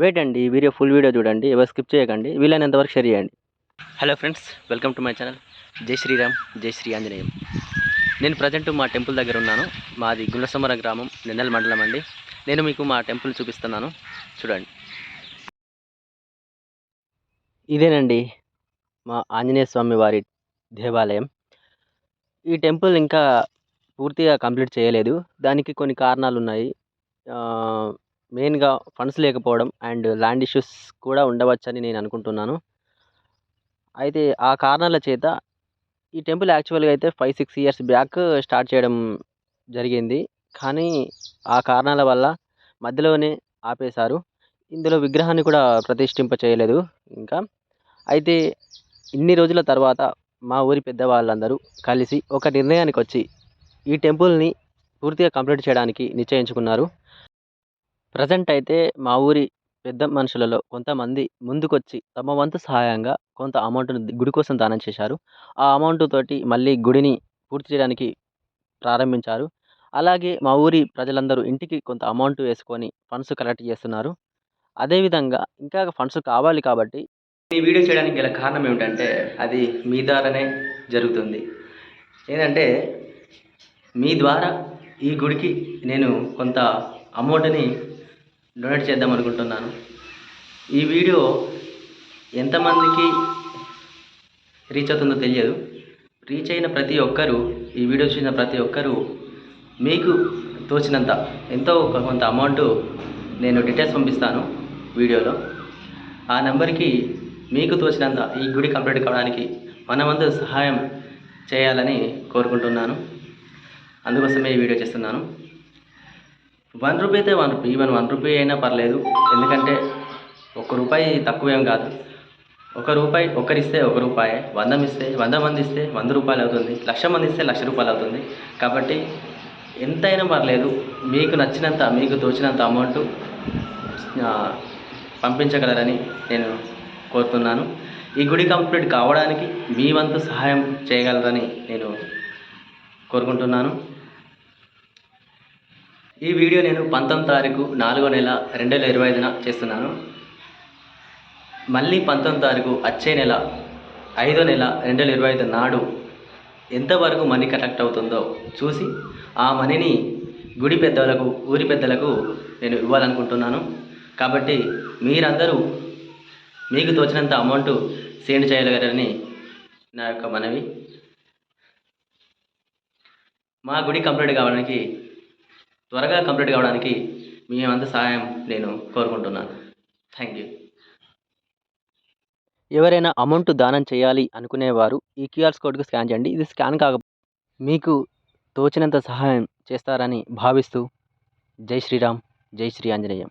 Wait అండి ఈ video full video చూడండి ఎవరు స్కిప్ చేయకండి వీలైనంత వరకు షేర్ చేయండి. Hello friends welcome to my channel. జై శ్రీరామ్ జై శ్రీ ఆంజనేయం. నేను ప్రజెంట్ మా టెంపుల్ దగ్గర ఉన్నాను. మాది గుండ్లసమర గ్రామం నిన్నెల మండలం అండి. నేను మీకు మా టెంపుల్ చూపిస్తున్నాను. చూడండి. ఇదేనండి మా ఆంజనేయ స్వామి వారి దేవాలయం. ఈ టెంపుల్ ఇంకా పూర్తిగా కంప్లీట్ చేయలేదు. దానికి కొన్ని కారణాలు ఉన్నాయి మెయిన్గా ఫండ్స్ లేకపోవడం అండ్ ల్యాండ్ ఇష్యూస్ కూడా ఉండవచ్చని నేను అనుకుంటున్నాను. అయితే ఆ కారణాల చేత ఈ టెంపుల్ యాక్చువల్గా అయితే five six years back start చేయడం జరిగింది. కానీ ఆ కారణాల వల్ల మధ్యలోనే ఆపేశారు. ఇందులో విగ్రహాన్ని కూడా ప్రతిష్ఠింప చేయలేదు ఇంకా. అయితే ఇన్ని రోజుల తర్వాత మా ఊరి పెద్దవాళ్ళందరూ కలిసి ఒక నిర్ణయానికి వచ్చి ఈ టెంపుల్ని పూర్తిగా కంప్లీట్ చేయడానికి నిశ్చయించుకున్నారు. ప్రజెంట్ అయితే మా ఊరి పెద్ద మనుషులలో కొంతమంది ముందుకొచ్చి తమ వంతు సహాయంగా కొంత అమౌంట్ను గుడి కోసం దానం చేశారు. ఆ అమౌంట్ తోటి మళ్ళీ గుడిని పూర్తి చేయడానికి ప్రారంభించారు. అలాగే మా ఊరి ప్రజలందరూ ఇంటికి కొంత అమౌంట్ వేసుకొని ఫండ్స్ కలెక్ట్ చేస్తున్నారు. అదేవిధంగా ఇంకా ఫండ్స్ కావాలి కాబట్టి ఈ వీడియో చేయడానికి గల కారణం ఏమిటంటే అది మీ ద్వారానే జరుగుతుంది. ఏంటంటే మీ ద్వారా ఈ గుడికి నేను కొంత అమౌంట్ని డొనేట్ చేద్దాం అనుకుంటున్నాను. ఈ వీడియో ఎంతమందికి రీచ్ అవుతుందో తెలియదు. రీచ్ అయిన ప్రతి ఒక్కరూ ఈ వీడియో చూసిన ప్రతి ఒక్కరూ మీకు తోచినంత ఎంతో ఒక కొంత అమౌంట్ నేను డీటెయిల్స్ పంపిస్తాను వీడియోలో. ఆ నెంబర్కి మీకు తోచినంత ఈ గుడి కంప్లీట్ కావడానికి మనమందరూ వంతు సహాయం చేయాలని కోరుకుంటున్నాను. అందుకోసమే ఈ వీడియో చేస్తున్నాను. వన్ రూపీ అయితే one rupee even one rupee అయినా పర్లేదు. ఎందుకంటే ఒక్క రూపాయి తక్కువేం కాదు. ఒక రూపాయి ఒకరిస్తే ఒక రూపాయి వంద ఇస్తే వంద మంది ఇస్తే వంద రూపాయలు అవుతుంది. లక్ష మంది ఇస్తే లక్ష రూపాయలు అవుతుంది. కాబట్టి ఎంతైనా పర్లేదు. మీకు నచ్చినంత మీకు తోచినంత అమౌంట్ పంపించగలరని నేను కోరుతున్నాను. ఈ గుడి కంప్లీట్ కావడానికి మీ వంతు సహాయం చేయగలరని నేను కోరుకుంటున్నాను. ఈ వీడియో నేను పంతొమ్మిది తారీఖు నాలుగో నెల రెండు వేల ఇరవై ఐదున చేస్తున్నాను. మళ్ళీ పంతొమ్మిది తారీఖు వచ్చే నెల ఐదో నెల రెండు వేల ఇరవై ఐదు నాడు ఎంతవరకు మనీ కలెక్ట్ అవుతుందో చూసి ఆ మనీని గుడి పెద్దలకు ఊరి పెద్దలకు నేను ఇవ్వాలనుకుంటున్నాను. కాబట్టి మీరందరూ మీకు తోచినంత అమౌంట్ సెండ్ చేయగలరని నా యొక్క మనవి. మా గుడి కంప్లీట్ కావడానికి త్వరగా కంప్లీట్ కావడానికి మీ అంత సహాయం నేను కోరుకుంటున్నాను థ్యాంక్ యూ ఎవరైనా అమౌంట్ దానం చేయాలి అనుకునేవారు ఈ క్యూఆర్ కోడ్కి స్కాన్ చేయండి. ఇది స్కాన్ కాక మీకు తోచినంత సహాయం చేస్తారని భావిస్తూ జై శ్రీరామ్ జై శ్రీ ఆంజనేయం.